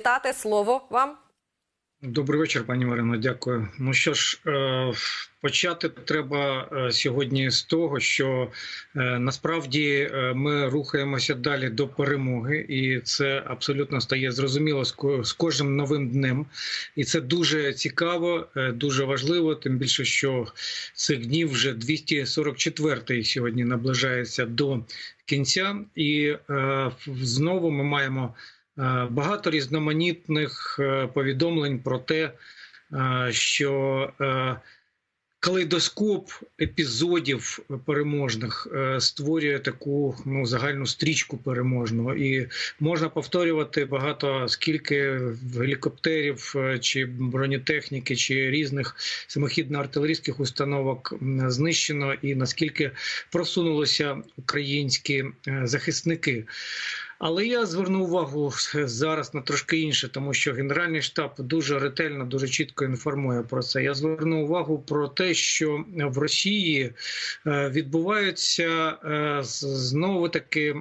привітати. Слово вам. Добрий вечір, пані Марино. Дякую. Ну що ж, е, почати треба е, сьогодні з того, що е, насправді ми рухаємося далі до перемоги, і це абсолютно стає зрозуміло з ко- з кожним новим днем. І це дуже цікаво, дуже важливо. Тим більше, що цих днів вже 244-й сьогодні наближається до кінця, і знову ми маємо. Е, Багато різноманітних е, повідомлень про те, е, що калейдоскоп епізодів переможних створює таку ну, загальну стрічку переможного. І можна повторювати багато скільки гелікоптерів чи бронетехніки, чи різних самохідно-артилерійських установок знищено, і наскільки просунулися українські захисники. Але я зверну увагу зараз на трошки інше, тому що Генеральний штаб дуже ретельно, дуже чітко інформує про це. Я зверну увагу про те, що в Росії е, відбуваються е, знову таки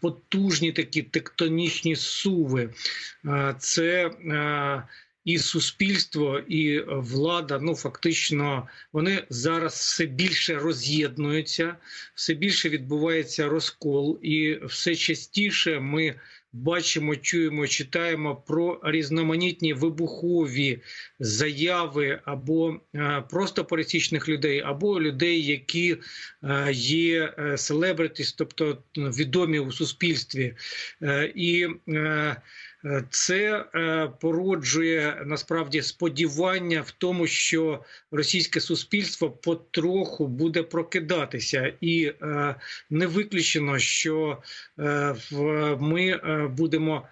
потужні такі тектонічні суви. Е, Це і суспільство, і влада, ну фактично, вони зараз все більше роз'єднуються, все більше відбувається розкол, і все частіше ми бачимо, чуємо, читаємо про різноманітні вибухові заяви або е, просто пересічних людей, або людей, які е, є селебритіс, тобто ну, відомі у суспільстві. Е, І е, Е, Це е, породжує насправді сподівання в тому, що російське суспільство потроху буде прокидатися, і е, не виключено, що е, ми будемо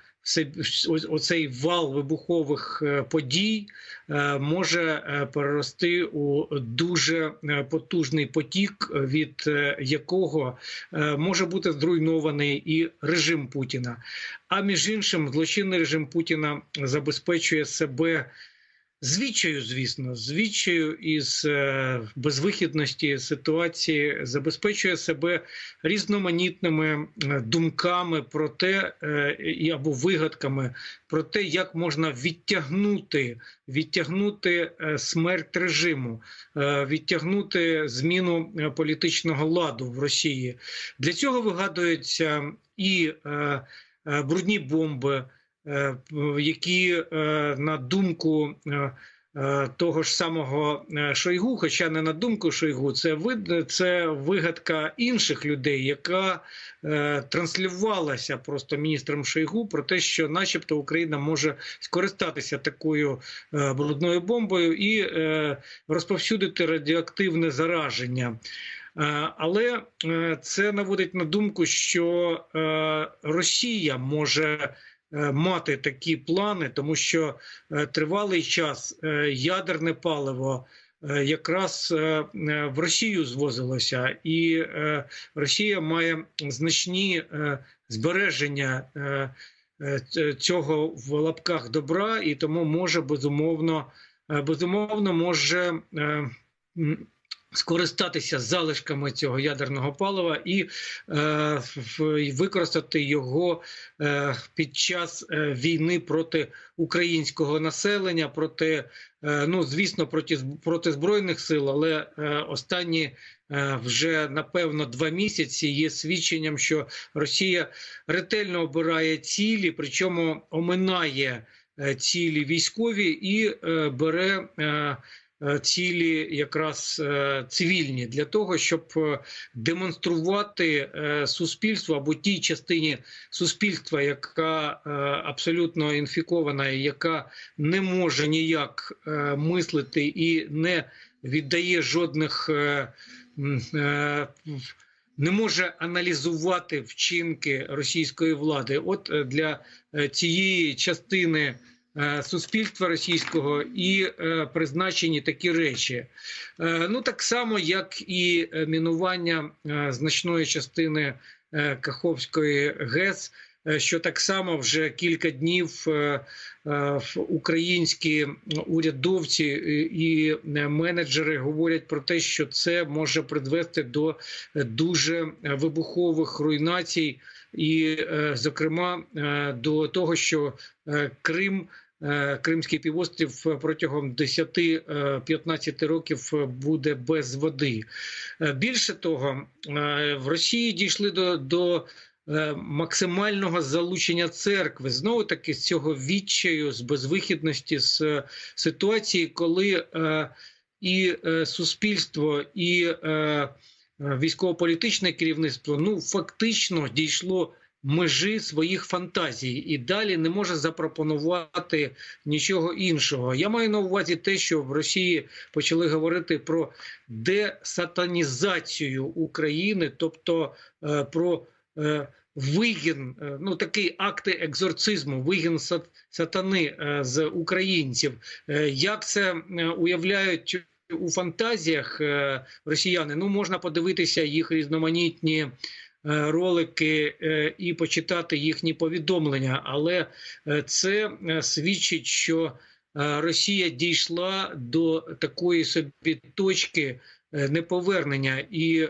оцей вал вибухових е, подій е, може е, перерости у дуже потужний потік, від якого може бути зруйнований і режим Путіна. А між іншим, злочинний режим Путіна забезпечує себе звідчаю, звісно, звідчаю із е, безвихідності ситуації, забезпечує себе різноманітними е, думками про те, е, або вигадками про те, як можна відтягнути, відтягнути смерть режиму, відтягнути зміну політичного ладу в Росії. Для цього вигадуються і брудні бомби, які е, на думку. е, е, Того ж самого е, Шойгу, хоча не на думку Шойгу, це вид, це вигадка інших людей, яка е, транслювалася просто міністром Шойгу про те, що, начебто, Україна може скористатися такою е, брудною бомбою і е, розповсюдити радіоактивне зараження. Е, Але е, це наводить на думку, що е, Росія може е, мати такі плани, тому що е, тривалий час е, ядерне паливо. е, Якраз е, е, в Росію звозилося, і е, Росія має значні е, збереження е, е, цього в лапках добра, і тому може безумовно, е, безумовно може е, скористатися залишками цього ядерного палива і е, використати його е, під час е, війни проти українського населення, проти е, ну звісно, проти проти збройних сил, але е, останні. е, Вже напевно два місяці є свідченням, що Росія ретельно обирає цілі, причому оминає е, цілі військові і бере цілі якраз е, цивільні для того, щоб е, демонструвати е, суспільству або тій частині суспільства, яка е, абсолютно інфікована, яка не може ніяк е, мислити і не віддає жодних. е, е, не може аналізувати вчинки російської влади. От е, для е, цієї частини е, суспільства російського і е, призначені такі речі. Е, Ну так само, як і е, мінування е, значної частини е, Каховської ГЕС. е, Що так само вже кілька днів е, е, українські урядовці і менеджери говорять про те, що це може призвести до дуже вибухових руйнацій і, зокрема, до того, що Крим. Кримський півострів протягом 10-15 років буде без води. Більше того, в Росії дійшли до до Е, максимального залучення церкви знову таки з цього відчаю, з безвихідності, з е, ситуації, коли е, і суспільство, і військово-політичне керівництво ну фактично дійшло. Межі своїх фантазій і далі не може запропонувати нічого іншого. Я маю на увазі те, що в Росії почали говорити про десатанізацію України, тобто про Е, вигін, е, ну такий акти екзорцизму, вигін сатани е, з українців. Як це уявляють у фантазіях росіяни? Ну можна подивитися їх різноманітні. Ролики і почитати їхні повідомлення, але це свідчить, що Росія дійшла до такої собі точки неповернення, і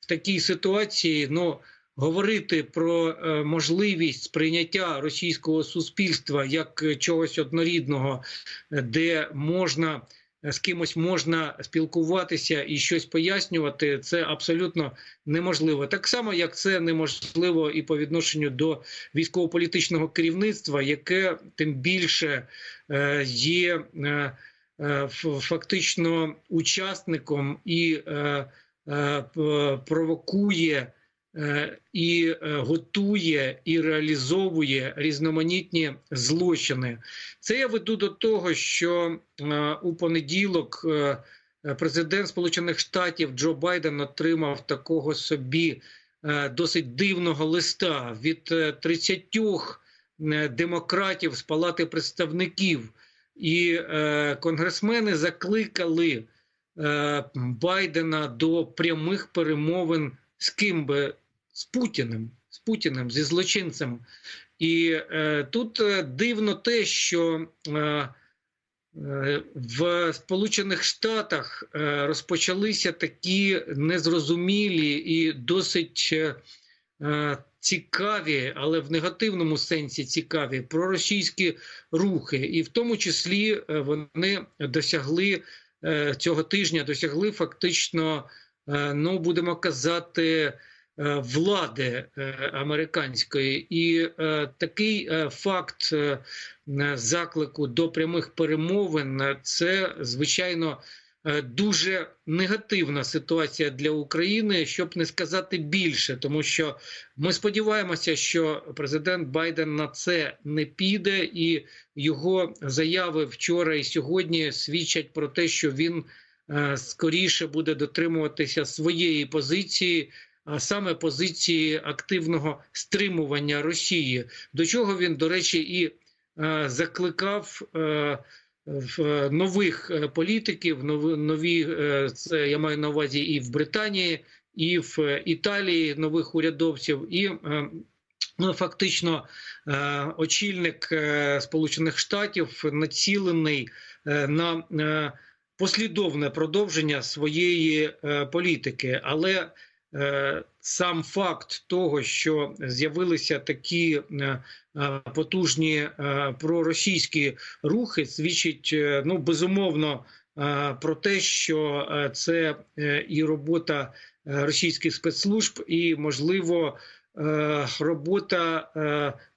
в такій ситуації ну говорити про е, можливість сприйняття російського суспільства як чогось однорідного, де можна е, з кимось можна спілкуватися і щось пояснювати, це абсолютно неможливо. Так само, як це неможливо і по відношенню до військово-політичного керівництва, яке тим більше е, є фактично учасником і провокує. Е, і е, готує і реалізовує різноманітні злочини. Це я веду до того, що е, у понеділок президент Сполучених Штатів Джо Байден отримав такого собі досить дивного листа від 30 демократів з палати представників, і конгресмени закликали Байдена до прямих перемовин з ким би з Путіним, з Путіним, зі злочинцем. І е, тут е, дивно те, що е, е, в Сполучених Штатах е, розпочалися такі незрозумілі і досить цікаві, але в негативному сенсі цікаві проросійські рухи, і в тому числі вони досягли цього тижня, досягли фактично. Ну будемо казати. Е, влади е, американської, і такий факт заклику до прямих перемовин це звичайно дуже негативна ситуація для України, щоб не сказати більше, тому що ми сподіваємося, що президент Байден на це не піде, і його заяви вчора і сьогодні свідчать про те, що він. Е, скоріше буде дотримуватися своєї позиції, саме позиції активного стримування Росії, до чого він, до речі, і е, закликав. Е, в нових політиків, нові це я маю на увазі і в Британії, і в Італії нових урядовців, і ну, фактично очільник Сполучених Штатів націлений на послідовне продовження своєї е, політики, але е, сам факт того, що з'явилися такі е, потужні проросійські рухи, свідчить ну безумовно про те, що це і робота російських спецслужб, і можливо робота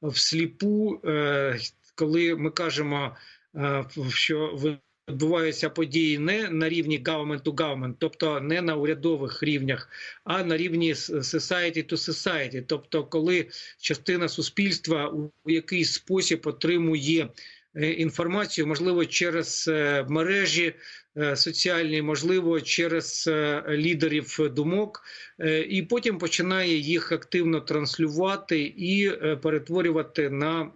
всліпу, коли ми кажемо, що ви відбуваються події не на рівні government to government, тобто не на урядових рівнях, а на рівні society to society, тобто, коли частина суспільства у якийсь спосіб отримує е, інформацію, можливо, через е, мережі. Е, соціальні, можливо, через лідерів думок, і потім починає їх активно транслювати і перетворювати на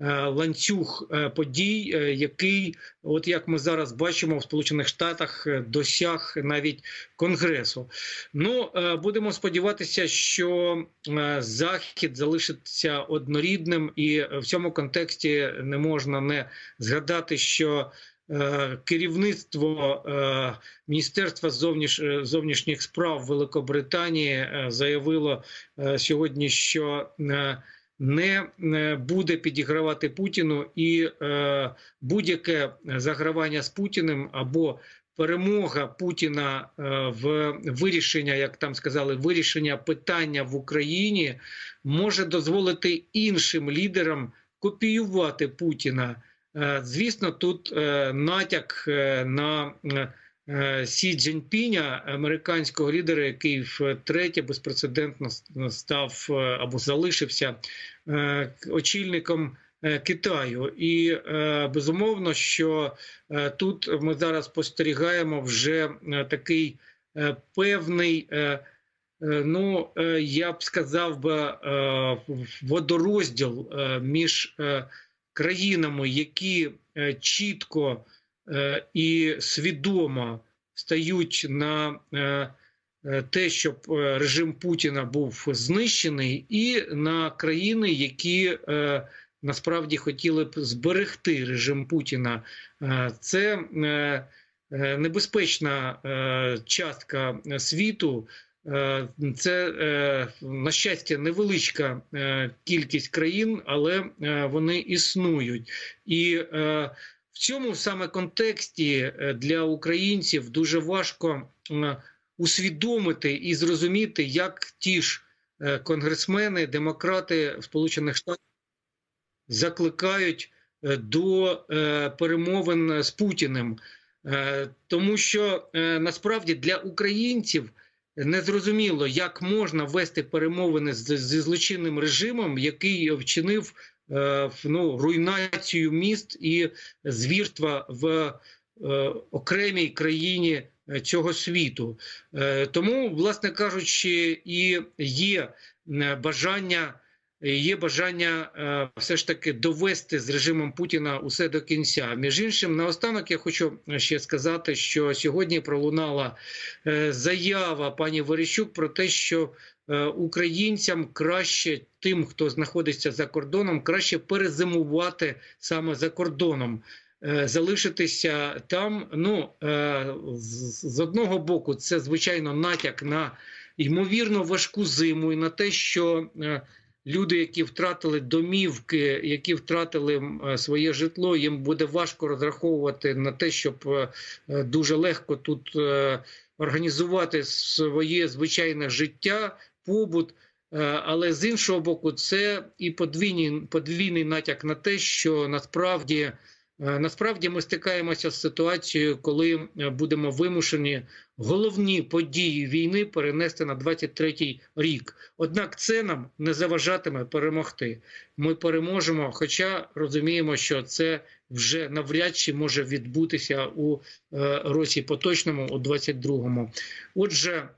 ланцюг е, подій, е, який, от як ми зараз бачимо, в Сполучених Штатах досяг навіть конгресу. Ну будемо сподіватися, що захід залишиться однорідним, і в цьому контексті не можна не згадати, що е, керівництво е, Міністерства зовніш, е, зовнішніх справ Великобританії е, заявило е, сьогодні, що е, не е, буде підігравати Путіну і е, будь-яке загравання з Путіним або перемога Путіна е, в вирішення, як там сказали, вирішення питання в Україні може дозволити іншим лідерам копіювати Путіна. Звісно, тут натяк на Сі Цзіньпіня, американського лідера, який втретє безпрецедентно став е, або залишився е, очільником е, Китаю, і е, безумовно, що е, тут ми зараз спостерігаємо вже е, такий е, певний. е, е, Ну, е, я б сказав би е, водорозділ е, між е, країнами, які е, чітко е, і свідомо стають на е, е, те, щоб е, режим Путіна був знищений, і на країни, які е, насправді хотіли б зберегти режим Путіна. Е, Це е, е, небезпечна е, частка світу. Е, Це, е, на щастя, невеличка е, кількість країн, але е, вони існують. І е, в цьому саме контексті е, для українців дуже важко е, усвідомити і зрозуміти, як ті ж е, конгресмени, демократи Сполучених Штатах закликають до перемовин з Путіним, тому що насправді для українців незрозуміло, як можна вести перемовини зі злочинним режимом, який вчинив ну, руйнацію міст і звірства в е, окремій країні е, цього світу. Е, тому, власне кажучи, і є е, бажання. Є бажання е, все ж таки довести з режимом Путіна усе до кінця. Між іншим, наостанок я хочу ще сказати, що сьогодні пролунала е, заява пані Верещук про те, що е, українцям краще тим, хто знаходиться за кордоном, краще перезимувати саме за кордоном. Е, Залишитися там, ну е, з одного боку, це звичайно натяк на ймовірно важку зиму і на те, що е, люди, які втратили домівки, які втратили е, своє житло, їм буде важко розраховувати на те, щоб е, е, дуже легко тут е, організувати своє звичайне життя, побут. Е, Але з іншого боку, це і подвійний, подвійний натяк на те, що насправді. Е, Насправді ми стикаємося з ситуацією, коли е, будемо вимушені головні події війни перенести на 23-й рік. Однак це нам не заважатиме перемогти. Ми переможемо, хоча розуміємо, що це вже навряд чи може відбутися у році поточному, у 22-му. Отже,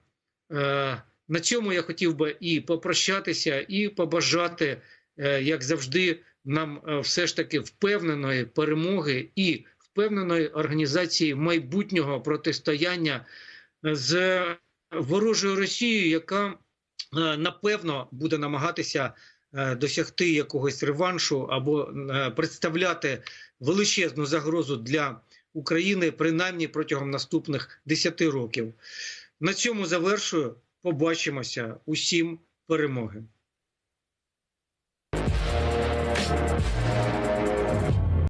на цьому я хотів би і попрощатися, і побажати, е, як завжди, нам е, все ж таки впевненої перемоги і впевненої організації майбутнього протистояння з ворожою Росією, яка е, напевно буде намагатися е, досягти якогось реваншу або е, представляти величезну загрозу для України принаймні протягом наступних 10 років. На цьому завершую. Побачимося усім перемоги.